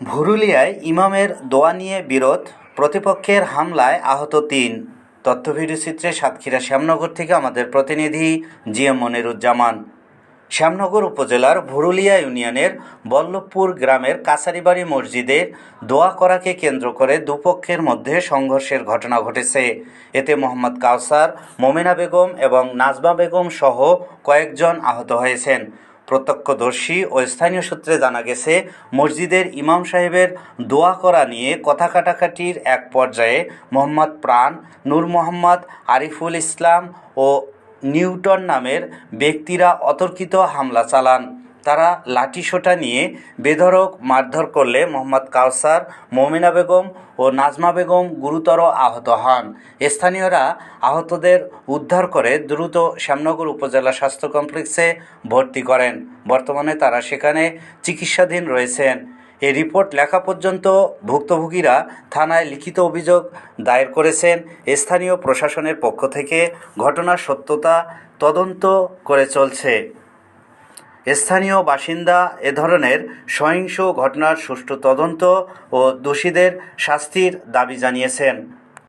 ভুরুলিয়ায় ইমামের দোয়া নিয়ে বিরোধ, প্রতিপক্ষের হামলায় আহত তিন। তথ্য ভিডিওচিত্রে সাতক্ষীরা শ্যামনগর থেকে আমাদের প্রতিনিধি জি এম মনিরুজ্জামান। শ্যামনগর উপজেলার ভুরুলিয়া ইউনিয়নের বল্লভপুর গ্রামের কাছারিবাড়ি মসজিদে দোয়া করাকে কেন্দ্র করে দুপক্ষের মধ্যে সংঘর্ষের ঘটনা ঘটেছে। এতে মোহাম্মদ কাউসার, মোমেনা বেগম এবং নাজমা বেগম সহ কয়েকজন আহত হয়েছেন। প্রত্যক্ষদর্শী ও স্থানীয় সূত্রে জানা গেছে, মসজিদের ইমাম সাহেবের দোয়া করা নিয়ে কথা কাটাকাটির এক পর্যায়ে মোহাম্মদ প্রাণ, নূর মোহাম্মদ, আরিফুল ইসলাম ও নিউটন নামের ব্যক্তিরা অতর্কিত হামলা চালান। তারা লাঠিসোঁটা নিয়ে বেধড়ক মারধর করলে মোহাম্মদ কাউসার, মমিনা বেগম ও নাজমা বেগম গুরুতর আহত হন। স্থানীয়রা আহতদের উদ্ধার করে দ্রুত শ্যামনগর উপজেলা স্বাস্থ্য কমপ্লেক্সে ভর্তি করেন। বর্তমানে তারা সেখানে চিকিৎসাধীন রয়েছেন। এই রিপোর্ট লেখা পর্যন্ত ভুক্তভোগীরা থানায় লিখিত অভিযোগ দায়ের করেছেন। স্থানীয় প্রশাসনের পক্ষ থেকে ঘটনার সত্যতা তদন্ত করে চলছে। স্থানীয় বাসিন্দা এ ধরনের সহিংস ঘটনার সুষ্ঠু তদন্ত ও দোষীদের শাস্তির দাবি জানিয়েছেন।